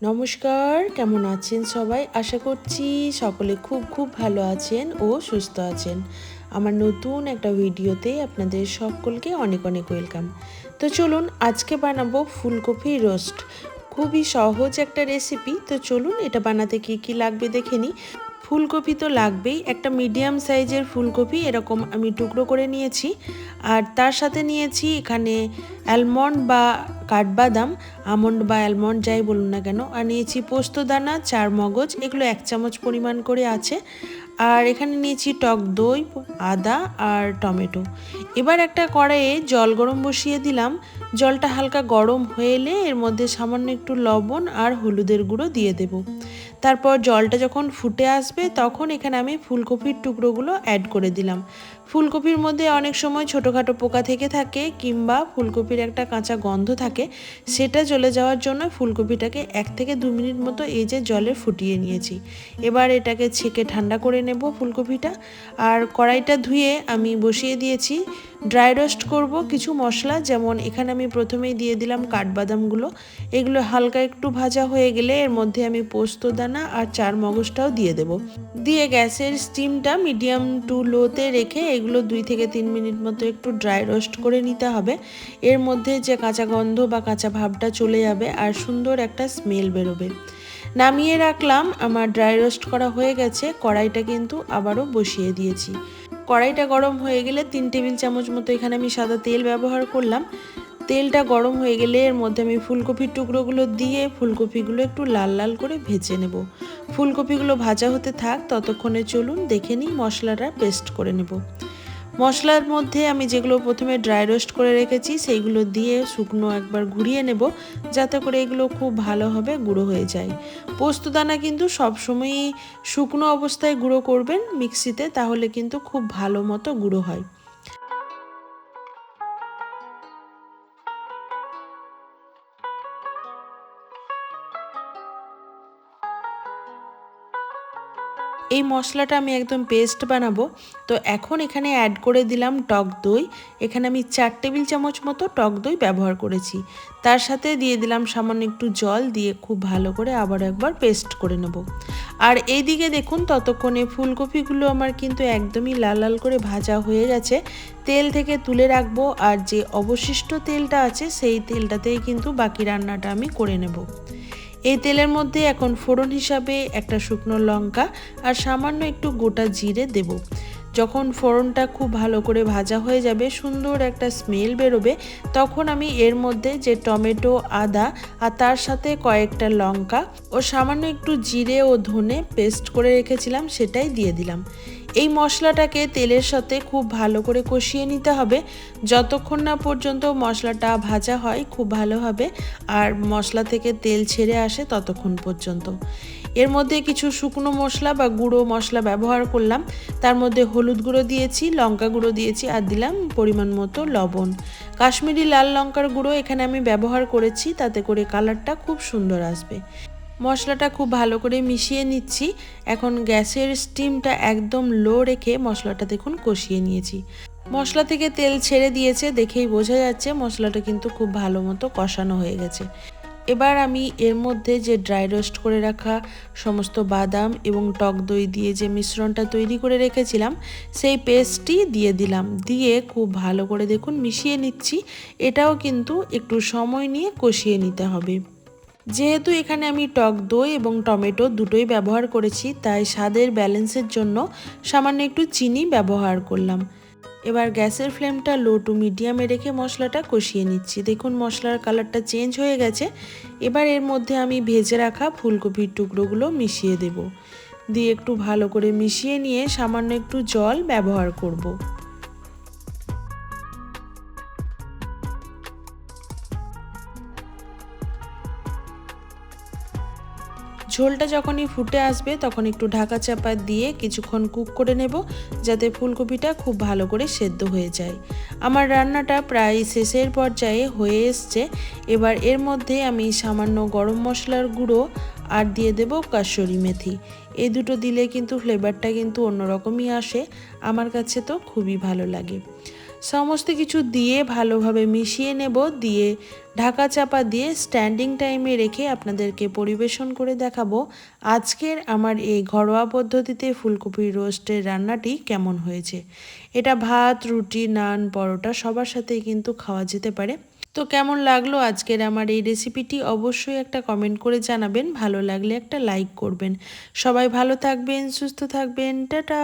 নমস্কার, কেমন আছেন সবাই? আশা করছি সকলে খুব খুব ভালো আছেন ও সুস্থ আছেন। আমার নতুন একটা ভিডিওতে আপনাদের সকলকে অনেক অনেক ওয়েলকাম। তো চলুন, আজকে বানাবো ফুলকপি রোস্ট। খুবই সহজ একটা রেসিপি, তো চলুন এটা বানাতে কি কি লাগবে দেখে নিই। ফুলকপি তো লাগবেই। একটা মিডিয়াম সাইজের ফুলকপি, এরকম আমি টুকরো করে নিয়েছি। আর তার সাথে নিয়েছি এখানে অ্যালমন্ড বা কাঠবাদাম আমন্ড বা অ্যালমন্ড যাই বলুন না কেন। আর নিয়েছি পোস্তদানা চার মগজ এগুলো এক চামচ পরিমাণ করে আছে। আর এখানে নিয়েছি টক দই, আদা আর টমেটো। এবার একটা কড়াইয়ে জল গরম বসিয়ে দিলাম। জলটা হালকা গরম হয়ে এলে এর মধ্যে সামান্য একটু লবণ আর হলুদের গুঁড়ো দিয়ে দেব। তারপর জলটা যখন ফুটে আসবে, তখন এখানে আমি ফুলকপির টুকরোগুলো অ্যাড করে দিলাম। ফুলকপির মধ্যে অনেক সময় ছোটোখাটো পোকা থেকে থাকে কিংবা ফুলকপির একটা কাঁচা গন্ধ থাকে, সেটা চলে যাওয়ার জন্য ফুলকপিটাকে এক থেকে দু মিনিট মতো এই যে জলে ফুটিয়ে নিয়েছি। এবার এটাকে ছেঁকে ঠান্ডা করে নেব ফুলকপিটা। আর কড়াইটা ধুয়ে আমি বসিয়ে দিয়েছি ড্রাই রোস্ট করব, কিছু মশলা, যেমন এখানে আমি প্রথমেই দিয়ে দিলাম কাঠবাদামগুলো। এগুলো হালকা একটু ভাজা হয়ে গেলে এর মধ্যে আমি পোস্ত দানা আর চার মগজটাও দিয়ে দেব। দিয়ে গ্যাসের স্টিমটা মিডিয়াম টু লোতে রেখে এগুলো দুই থেকে তিন মিনিট মতো একটু ড্রাই রোস্ট করে নিতে হবে। এর মধ্যে যে কাঁচা গন্ধ বা কাঁচা ভাবটা চলে যাবে আর সুন্দর একটা স্মেল বেরোবে। নামিয়ে রাখলাম, আমার ড্রাই রোস্ট করা হয়ে গেছে, কড়াইটা কিন্তু আবারও বসিয়ে দিয়েছি। কড়াইটা গরম হয়ে গেলে তিন টেবিল চামচ মতো এখানে আমি সাদা তেল ব্যবহার করলাম। তেলটা গরম হয়ে গেলে এর মধ্যে আমি ফুলকপির টুকরোগুলো দিয়ে ফুলকপিগুলো একটু লাল লাল করে ভেজে নেব। ফুলকপিগুলো ভাজা হতে থাক, ততক্ষণে চলুন দেখে নিই মশলাটা পেস্ট করে নেব। মশলার মধ্যে আমি যেগুলো প্রথমে ড্রাই রোস্ট করে রেখেছি, সেইগুলো দিয়ে শুকনো একবার ঘুরিয়ে নেব, যাতে করে এগুলো খুব ভালোভাবে গুঁড়ো হয়ে যায়। পোস্তদানা কিন্তু সবসময়ই শুকনো অবস্থায় গুঁড়ো করবেন মিক্সিতে, তাহলে কিন্তু খুব ভালো মতো গুঁড়ো হয়। এই মশলাটা আমি একদম পেস্ট বানাবো। তো এখন এখানে অ্যাড করে দিলাম টক দই। এখানে আমি চার টেবিল চামচ মতো টক দই ব্যবহার করেছি। তার সাথে দিয়ে দিলাম সামান্য একটু জল দিয়ে খুব ভালো করে আবার একবার পেস্ট করে নেব। আর এইদিকে দেখুন ততক্ষণে ফুলকপিগুলো আমার কিন্তু একদমই লাল লাল করে ভাজা হয়ে গেছে। তেল থেকে তুলে রাখব আর যে অবশিষ্ট তেলটা আছে সেই তেলটাতেই কিন্তু বাকি রান্নাটা আমি করে নেব। এই তেলের মধ্যে এখন ফোড়ন হিসাবে একটা শুকনো লঙ্কা আর সামান্য একটু গোটা জিরে দেব। যখন ফোড়নটা খুব ভালো করে ভাজা হয়ে যাবে, সুন্দর একটা স্মেল বেরোবে, তখন আমি এর মধ্যে যে টমেটো, আদা আর তার সাথে কয়েকটা লঙ্কা ও সামান্য একটু জিরে ও ধনে পেস্ট করে রেখেছিলাম, সেটাই দিয়ে দিলাম। এই মশলাটাকে তেলের সাথে খুব ভালো করে কষিয়ে নিতে হবে। যতক্ষণ না পর্যন্ত মশলাটা ভাজা হয়, খুব ভালোভাবে আর মশলা থেকে তেল ছেড়ে আসে ততক্ষণ পর্যন্ত। এর মধ্যে কিছু শুকনো মশলা বা গুঁড়ো মশলা ব্যবহার করলাম। তার মধ্যে হলুদ গুঁড়ো দিয়েছি, লঙ্কা গুঁড়ো দিয়েছি আর দিলাম পরিমাণ মতো লবণ। কাশ্মীরি লাল লঙ্কার গুঁড়ো এখানে আমি ব্যবহার করেছি, তাতে করে কালারটা খুব সুন্দর আসবে। মশলাটা খুব ভালো করে মিশিয়ে নিচ্ছি। এখন গ্যাসের স্টিমটা একদম লো রেখে মশলাটা দেখুন কষিয়ে নিয়েছি। মশলা থেকে তেল ছেড়ে দিয়েছে, দেখেই বোঝা যাচ্ছে মশলাটা কিন্তু খুব ভালো মতো কষানো হয়ে গেছে। এবার আমি এর মধ্যে যে ড্রাই রোস্ট করে রাখা সমস্ত বাদাম এবং টক দই দিয়ে যে মিশ্রণটা তৈরি করে রেখেছিলাম, সেই পেস্টটি দিয়ে দিলাম। দিয়ে খুব ভালো করে দেখুন মিশিয়ে নিচ্ছি। এটাও কিন্তু একটু সময় নিয়ে কষিয়ে নিতে হবে। যেহেতু এখানে আমি টক দই এবং টমেটো দুটোই ব্যবহার করেছি, তাই স্বাদের ব্যালেন্সের জন্য সামান্য একটু চিনি ব্যবহার করলাম। এবার গ্যাসের ফ্লেমটা লো টু মিডিয়ামে রেখে মশলাটা কষিয়ে নিচ্ছি। দেখুন, মশলার কালারটা চেঞ্জ হয়ে গেছে। এবার এর মধ্যে আমি ভেজে রাখা ফুলকপির টুকরোগুলো মিশিয়ে দেব। দিয়ে একটু ভালো করে মিশিয়ে নিয়ে সামান্য একটু জল ব্যবহার করব। ঝোলটা যখনই ফুটে আসবে, তখন একটু ঢাকা চাপা দিয়ে কিছুক্ষণ কুক করে নেব, যাতে ফুলকপিটা খুব ভালো করে সেদ্ধ হয়ে যায়। আমার রান্নাটা প্রায় শেষের পর্যায়ে হয়ে এসছে। এবার এর মধ্যে আমি সামান্য গরম মশলার গুঁড়ো আর দিয়ে দেব কাসরি মেথি। এই দুটো দিলে কিন্তু ফ্লেভারটা কিন্তু অন্যরকমই আসে। আমার কাছে তো খুবই ভালো লাগে। সমস্ত কিছু দিয়ে ভালোভাবে মিশিয়ে নেব, দিয়ে ঢাকা চাপা দিয়ে স্ট্যান্ডিং টাইমে রেখে আপনাদেরকে পরিবেশন করে দেখাবো আজকের আমার এই ঘরোয়া পদ্ধতিতে ফুলকপির রোস্টের রান্নাটি কেমন হয়েছে। এটা ভাত, রুটি, নান, পরোটা সবার সাথেই কিন্তু খাওয়া যেতে পারে। তো কেমন লাগল আজকের আমার এই রেসিপিটি অবশ্যই একটা কমেন্ট করে জানাবেন, ভালো লাগলে একটা লাইক করবেন। সবাই ভালো থাকবেন, সুস্থ থাকবেন, টাটা!